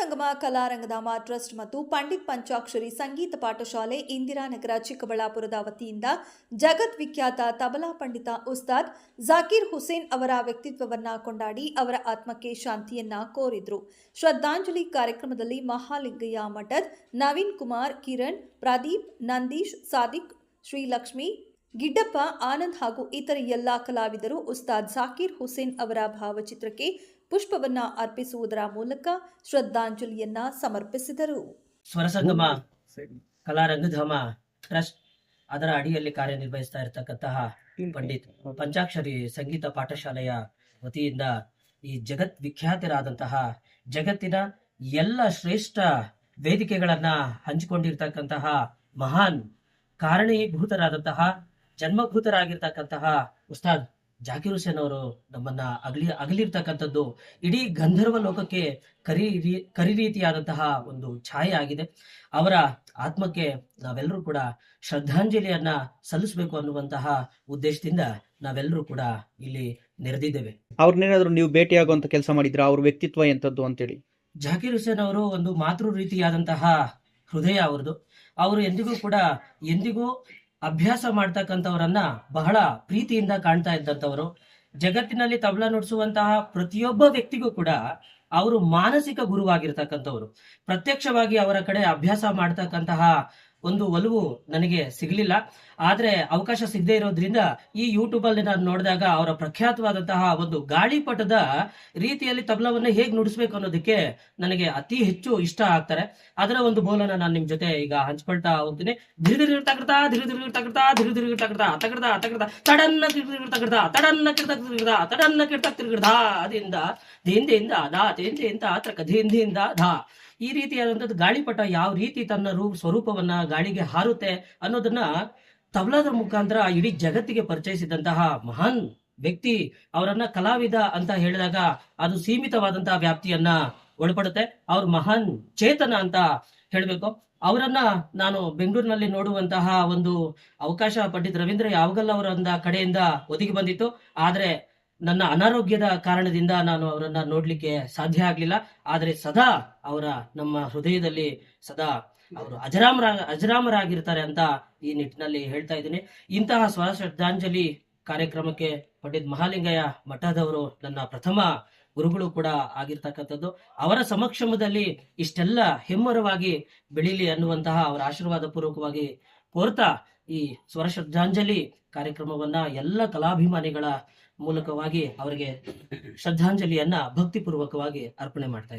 ಸಂಗಮ ಕಲಾರಂಗಧಾಮ trust ಮತ್ತು ಪಂಡಿತ್ ಪಂಚಾಕ್ಷರಿ ಸಂಗೀತ ಪಾಠಶಾಲೆ ಇಂದಿರಾನಗರ, ಚಿಕ್ಕಬಳ್ಳಾಪುರದ ವತಿಯಿಂದ ಜಗದ್ವಿಖ್ಯಾತ ತಬಲಾ ಪಂಡಿತ ಉಸ್ತಾದ್ ಜಾಕೀರ್ ಹುಸೇನ್ ಅವರ ವ್ಯಕ್ತಿತ್ವವನ್ನ ಕೊಂಡಾಡಿ ಅವರ ಆತ್ಮಕ್ಕೆ ಶಾಂತಿಯನ್ನ ಕೋರಿದ್ರು. ಶ್ರದ್ಧಾಂಜಲಿ ಕಾರ್ಯಕ್ರಮದಲ್ಲಿ ಮಹಾಲಿಂಗಯ್ಯ ಮಠದ್ ನವೀನ್ ಕುಮಾರ್, ಕಿರಣ್, ಪ್ರದೀಪ್, ನಂದೀಶ್, ಸಾದಿಕ್, ಶ್ರೀಲಕ್ಷ್ಮಿ ಗಿಡ್ಡಪ್ಪ ಆನಂದ್ ಹಾಗೂ ಇತರ ಎಲ್ಲಾ ಕಲಾವಿದರು ಉಸ್ತಾದ್ ಜಾಕೀರ್ ಹುಸೇನ್ ಅವರ ಭಾವಚಿತ್ರಕ್ಕೆ ಪುಷ್ಪವನ್ನ ಅರ್ಪಿಸುವುದರ ಮೂಲಕ ಶ್ರದ್ಧಾಂಜಲಿಯನ್ನ ಸಮರ್ಪಿಸಿದರು. ಸ್ವರಸಂಗಮ ಕಲಾರಂಗಧಾಮ ಟ್ರಸ್ಟ್ ಅದರ ಅಡಿಯಲ್ಲಿ ಕಾರ್ಯನಿರ್ವಹಿಸ್ತಾ ಇರತಕ್ಕಂತಹ ಪಂಡಿತ್ ಪಂಚಾಕ್ಷರಿ ಸಂಗೀತ ಪಾಠಶಾಲೆಯ ವತಿಯಿಂದ ಈ ಜಗತ್ ವಿಖ್ಯಾತರಾದಂತಹ ಜಗತ್ತಿನ ಎಲ್ಲ ಶ್ರೇಷ್ಠ ವೇದಿಕೆಗಳನ್ನ ಹಂಚಿಕೊಂಡಿರ್ತಕ್ಕಂತಹ ಮಹಾನ್ ಕಾರಣೀಭೂತರಾದಂತಹ ಜನ್ಮಭೂತರಾಗಿರ್ತಕ್ಕಂತಹ ಉಸ್ತಾದ್ ಜಾಕಿರ್ ಹುಸೇನ್ ಅವರು ನಮ್ಮನ್ನ ಅಗಲಿ ಅಗಲಿರ್ತಕ್ಕಂಥದ್ದು. ಇಡೀ ಗಂಧರ್ವ ಲೋಕಕ್ಕೆ ಕರಿ ರೀ- ಕರಿ ರೀತಿಯಾದಂತಹ ಒಂದು ಛಾಯೆ ಆಗಿದೆ. ಅವರ ಆತ್ಮಕ್ಕೆ ನಾವೆಲ್ಲರೂ ಕೂಡ ಶ್ರದ್ಧಾಂಜಲಿಯನ್ನ ಸಲ್ಲಿಸಬೇಕು ಅನ್ನುವಂತಹ ಉದ್ದೇಶದಿಂದ ನಾವೆಲ್ಲರೂ ಕೂಡ ಇಲ್ಲಿ ನೆರೆದಿದ್ದೇವೆ. ಅವ್ರನ್ನೇನಾದ್ರು ನೀವು ಭೇಟಿಯಾಗುವಂತ ಕೆಲಸ ಮಾಡಿದ್ರ? ಅವ್ರ ವ್ಯಕ್ತಿತ್ವ ಎಂತದ್ದು ಅಂತೇಳಿ. ಜಾಕಿರ್ ಹುಸೇನ್ ಅವರು ಒಂದು ಮಾತೃ ರೀತಿಯಾದಂತಹ ಹೃದಯ ಅವರದು ಅವರು ಎಂದಿಗೂ ಕೂಡ ಎಂದಿಗೂ ಅಭ್ಯಾಸ ಮಾಡ್ತಕ್ಕಂಥವರನ್ನ ಬಹಳ ಪ್ರೀತಿಯಿಂದ ಕಾಣ್ತಾ ಇದ್ದಂಥವರು. ಜಗತ್ತಿನಲ್ಲಿ ತಬಲ ನುಡಿಸುವಂತಹ ಪ್ರತಿಯೊಬ್ಬ ವ್ಯಕ್ತಿಗೂ ಕೂಡ ಅವರು ಮಾನಸಿಕ ಗುರುವಾಗಿರ್ತಕ್ಕಂಥವ್ರು. ಪ್ರತ್ಯಕ್ಷವಾಗಿ ಅವರ ಕಡೆ ಅಭ್ಯಾಸ ಮಾಡ್ತಕ್ಕಂತಹ ಒಂದು ಒಲವು ನನಗೆ ಸಿಗಲಿಲ್ಲ ಆದ್ರೆ ಅವಕಾಶ ಸಿಗದೆ ಇರೋದ್ರಿಂದ ಈ ಯೂಟ್ಯೂಬ್ ಅಲ್ಲಿ ನಾನು ನೋಡಿದಾಗ ಅವರ ಪ್ರಖ್ಯಾತವಾದಂತಹ ಒಂದು ಗಾಳಿಪಟದ ರೀತಿಯಲ್ಲಿ ತಬಲವನ್ನ ಹೇಗೆ ನುಡಿಸ್ಬೇಕು ಅನ್ನೋದಕ್ಕೆ ನನಗೆ ಅತಿ ಹೆಚ್ಚು ಇಷ್ಟ ಆಗ್ತಾರೆ ಅದರ ಒಂದು ಬೋಲನ ನಾನು ನಿಮ್ ಜೊತೆ ಈಗ ಹಂಚ್ಕೊಳ್ತಾ ಹೋಗ್ತೀನಿ ಧಿರಿ ಧಿರಿ ತಗಡ್ತಾ ಧಿರಿ ಧಿರಿ ತಗಡ್ತಾ ತಗಡ್ತಾ ತಗಡ್ತಾ ತಡನ್ನ ಕಿರ್ತಿರ್ ತಗಡ್ತಾ ತಡನ್ನ ಕಿರ್ತ ತಿರ್ಗಿಡ್ದ ತಡನ್ನ ಕಿರ್ತ ತಿರ್ಗಿಡ್ದ ಅದಿಂದ ದಿಂದಿಂದ ದಾ ದಿಂದ ತಕ ದಿಂದ ಧಾ ಈ ರೀತಿಯಾದಂಥದ್ದು ಗಾಳಿಪಟ ಯಾವ ರೀತಿ ತನ್ನ ರೂಪ ಸ್ವರೂಪವನ್ನ ಗಾಳಿಗೆ ಹಾರುತ್ತೆ ಅನ್ನೋದನ್ನ ತಬಲಾದ ಮುಖಾಂತರ ಇಡೀ ಜಗತ್ತಿಗೆ ಪರಿಚಯಿಸಿದಂತಹ ಮಹಾನ್ ವ್ಯಕ್ತಿ ಅವರನ್ನ ಕಲಾವಿದ ಅಂತ ಹೇಳಿದಾಗ ಅದು ಸೀಮಿತವಾದಂತಹ ವ್ಯಾಪ್ತಿಯನ್ನ ಒಳಪಡುತ್ತೆ. ಅವ್ರ ಮಹಾನ್ ಚೇತನ ಅಂತ ಹೇಳ್ಬೇಕು. ಅವರನ್ನ ನಾನು ಬೆಂಗಳೂರಿನಲ್ಲಿ ನೋಡುವಂತಹ ಒಂದು ಅವಕಾಶ ಪಂಡಿತ್ ರವೀಂದ್ರ ಯಾವಾಗಲ್ಲ ಅವರ ಕಡೆಯಿಂದ ಒದಗಿ ಬಂದಿತ್ತು. ಆದ್ರೆ ನನ್ನ ಅನಾರೋಗ್ಯದ ಕಾರಣದಿಂದ ನಾನು ಅವರನ್ನ ನೋಡ್ಲಿಕ್ಕೆ ಸಾಧ್ಯ ಆಗ್ಲಿಲ್ಲ. ಆದ್ರೆ ಸದಾ ಅವರ ನಮ್ಮ ಹೃದಯದಲ್ಲಿ ಸದಾ ಅವರು ಅಜರಾಮರ, ಅಜರಾಮರಾಗಿರ್ತಾರೆ ಅಂತ ಈ ನಿಟ್ಟಿನಲ್ಲಿ ಹೇಳ್ತಾ ಇದ್ದೀನಿ. ಇಂತಹ ಸ್ವರ ಶ್ರದ್ಧಾಂಜಲಿ ಕಾರ್ಯಕ್ರಮಕ್ಕೆ ಪಂಡಿತ್ ಮಹಾಲಿಂಗಯ್ಯ ಮಠದವರು ನನ್ನ ಪ್ರಥಮ ಗುರುಗಳು ಕೂಡ ಆಗಿರ್ತಕ್ಕಂಥದ್ದು. ಅವರ ಸಮಕ್ಷಮದಲ್ಲಿ ಇಷ್ಟೆಲ್ಲ ಹೆಮ್ಮರವಾಗಿ ಬೆಳೀಲಿ ಅನ್ನುವಂತಹ ಅವರ ಆಶೀರ್ವಾದ ಪೂರ್ವಕವಾಗಿ ಕೋರ್ತಾ ಈ ಸ್ವರ ಶ್ರದ್ಧಾಂಜಲಿ ಕಾರ್ಯಕ್ರಮವನ್ನ ಎಲ್ಲ ಕಲಾಭಿಮಾನಿಗಳ ಮೂಲಕವಾಗಿ ಅವರಿಗೆ ಶ್ರದ್ಧಾಂಜಲಿಯನ್ನ ಭಕ್ತಿಪೂರ್ವಕವಾಗಿ ಅರ್ಪಣೆ ಮಾಡ್ತಾ ಇದ್ದೀನಿ.